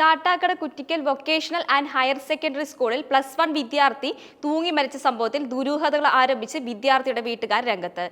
Kattakada Kuttikkal vocational and higher secondary സ്കൂളിൽ plus one വിദ്യാർത്ഥി തൂങ്ങി മരിച്ച സംഭവത്തിൽ ദുരൂഹതകൾ ആരംഭിച്ച് വിദ്യാർത്ഥിയുടെ വീട്ടുകാർ രംഗത്ത്.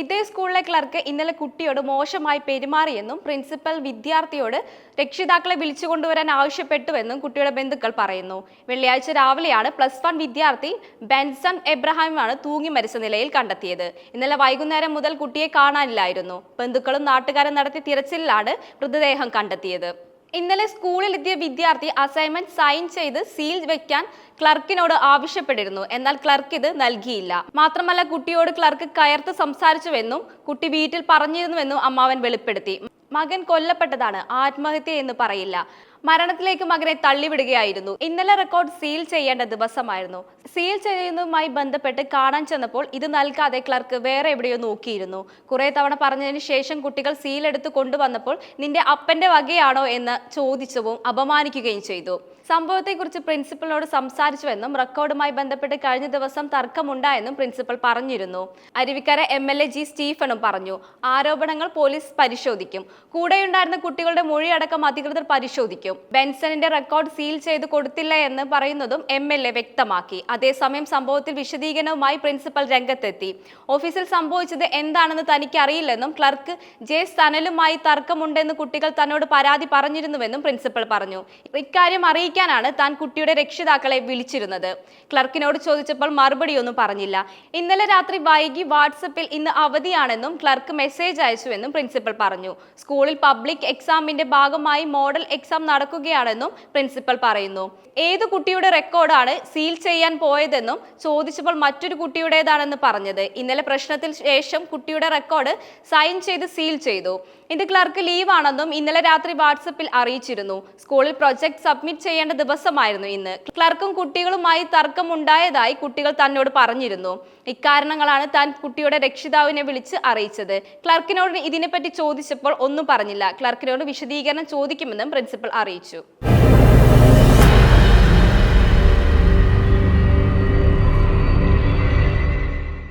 ഇതേ സ്കൂളിലെ ക്ലർക്ക് ഇന്നലെ കുട്ടിയോട് മോശമായി പെരുമാറിയെന്നും പ്രിൻസിപ്പൽ വിദ്യാർത്ഥിയോട് രക്ഷിതാക്കളെ വിളിച്ചു കൊണ്ടുവരാൻ ആവശ്യപ്പെട്ടുവെന്നും കുട്ടിയുടെ ബന്ധുക്കൾ പറയുന്നു. വെള്ളിയാഴ്ച രാവിലെയാണ് പ്ലസ് വൺ വിദ്യാർത്ഥി ബെൻസൺ എബ്രഹാമാണ് തൂങ്ങി മരിച്ച നിലയിൽ കണ്ടെത്തിയത്. ഇന്നലെ വൈകുന്നേരം മുതൽ കുട്ടിയെ കാണാനില്ലായിരുന്നു. ബന്ധുക്കളും നാട്ടുകാരും നടത്തിയ തിരച്ചിലിലാണ് മൃതദേഹം കണ്ടെത്തിയത്. ഇന്നലെ സ്കൂളിലെത്തിയ വിദ്യാർത്ഥി അസൈൻമെന്റ് സൈൻ ചെയ്ത് സീൽ വെക്കാൻ ക്ലർക്കിനോട് ആവശ്യപ്പെട്ടിരുന്നു. എന്നാൽ ക്ലർക്ക് ഇത് നൽകിയില്ല. മാത്രമല്ല കുട്ടിയോട് ക്ലർക്ക് കയർത്ത് സംസാരിച്ചുവെന്നും കുട്ടി വീട്ടിൽ പറഞ്ഞിരുന്നുവെന്നും അമ്മാവൻ വെളിപ്പെടുത്തി. മകൻ കൊല്ലപ്പെട്ടതാണ്. ആത്മഹത്യ എന്ന് പറയില്ല. മരണത്തിലേക്ക് മകനെ തള്ളിവിടുകയായിരുന്നു. ഇന്നലെ റെക്കോർഡ് സീൽ ചെയ്യേണ്ട ദിവസമായിരുന്നു. സീൽ ചെയ്യുന്നതുമായി ബന്ധപ്പെട്ട് കാണാൻ ചെന്നപ്പോൾ ഇത് നൽകാതെ ക്ലർക്ക് വേറെ എവിടെയോ നോക്കിയിരുന്നു. കുറെ തവണ പറഞ്ഞതിന് ശേഷം കുട്ടികൾ സീൽ എടുത്ത് കൊണ്ടുവന്നപ്പോൾ നിന്റെ അപ്പന്റെ വകയാണോ എന്ന് ചോദിച്ചവും അപമാനിക്കുകയും ചെയ്തു. സംഭവത്തെക്കുറിച്ച് പ്രിൻസിപ്പലിനോട് സംസാരിച്ചുവെന്നും റെക്കോർഡുമായി ബന്ധപ്പെട്ട് കഴിഞ്ഞ ദിവസം തർക്കമുണ്ടായെന്നും പ്രിൻസിപ്പൽ പറഞ്ഞിരുന്നു. Aruvikkara M L A G സ്റ്റീഫനും പറഞ്ഞു ആരോപണങ്ങൾ പോലീസ് പരിശോധിക്കും. കൂടെയുണ്ടായിരുന്ന കുട്ടികളുടെ മൊഴിയടക്കം അധികൃതർ പരിശോധിക്കും. ബെൻസണിന്റെ റെക്കോർഡ് സീൽ ചെയ്ത് കൊടുത്തില്ല എന്ന് പറയുന്നതും എം എൽ എ വ്യക്തമാക്കി. അതേസമയം സംഭവത്തിൽ വിശദീകരണവുമായി പ്രിൻസിപ്പൽ രംഗത്തെത്തി. ഓഫീസിൽ സംഭവിച്ചത് എന്താണെന്ന് തനിക്ക് അറിയില്ലെന്നും ക്ലർക്ക് ജെ സനലുമായി തർക്കമുണ്ടെന്ന് കുട്ടികൾ തന്നോട് പരാതി പറഞ്ഞിരുന്നുവെന്നും പ്രിൻസിപ്പൽ പറഞ്ഞു. ഇക്കാര്യം അറിയിക്കാനാണ് താൻ കുട്ടിയുടെ രക്ഷിതാക്കളെ വിളിച്ചിരുന്നത്. ക്ലർക്കിനോട് ചോദിച്ചപ്പോൾ മറുപടിയൊന്നും പറഞ്ഞില്ല. ഇന്നലെ രാത്രി വൈകി വാട്സപ്പിൽ ഇന്ന് അവധിയാണെന്നും ക്ലർക്ക് മെസ്സേജ് അയച്ചുവെന്നും പ്രിൻസിപ്പൽ പറഞ്ഞു. സ്കൂളിൽ പബ്ലിക് എക്സാമിന്റെ ഭാഗമായി മോഡൽ എക്സാം നടക്കുകയാണെന്നും പ്രിൻസിപ്പൽ പറയുന്നു. ഏത് കുട്ടിയുടെ റെക്കോർഡാണ് സീൽ ചെയ്യാൻ പോയതെന്നും ചോദിച്ചപ്പോൾ മറ്റൊരു കുട്ടിയുടേതാണെന്ന് പറഞ്ഞത്. ഇന്നലെ പ്രശ്നത്തിൽ ശേഷം കുട്ടിയുടെ റെക്കോർഡ് സൈൻ ചെയ്ത് സീൽ ചെയ്തു. ഇത് ക്ലർക്ക് ലീവാണെന്നും ഇന്നലെ രാത്രി വാട്സപ്പിൽ അറിയിച്ചിരുന്നു. സ്കൂളിൽ പ്രൊജക്ട് സബ്മിറ്റ് ചെയ്യേണ്ട ദിവസമായിരുന്നു ഇന്ന്. ക്ലർക്കും കുട്ടികളുമായി തർക്കമുണ്ടായതായി കുട്ടികൾ തന്നോട് പറഞ്ഞിരുന്നു. ഇക്കാരണങ്ങളാണ് താൻ കുട്ടിയുടെ രക്ഷിതാവിനെ വിളിച്ച് അറിയിച്ചത്. ക്ലർക്കിനോട് ഇതിനെപ്പറ്റി ചോദിച്ചപ്പോൾ ഒന്നും പറഞ്ഞില്ല. ക്ലർക്കിനോട് വിശദീകരണം ചോദിക്കുമെന്നും പ്രിൻസിപ്പൽ അറിയിച്ചു.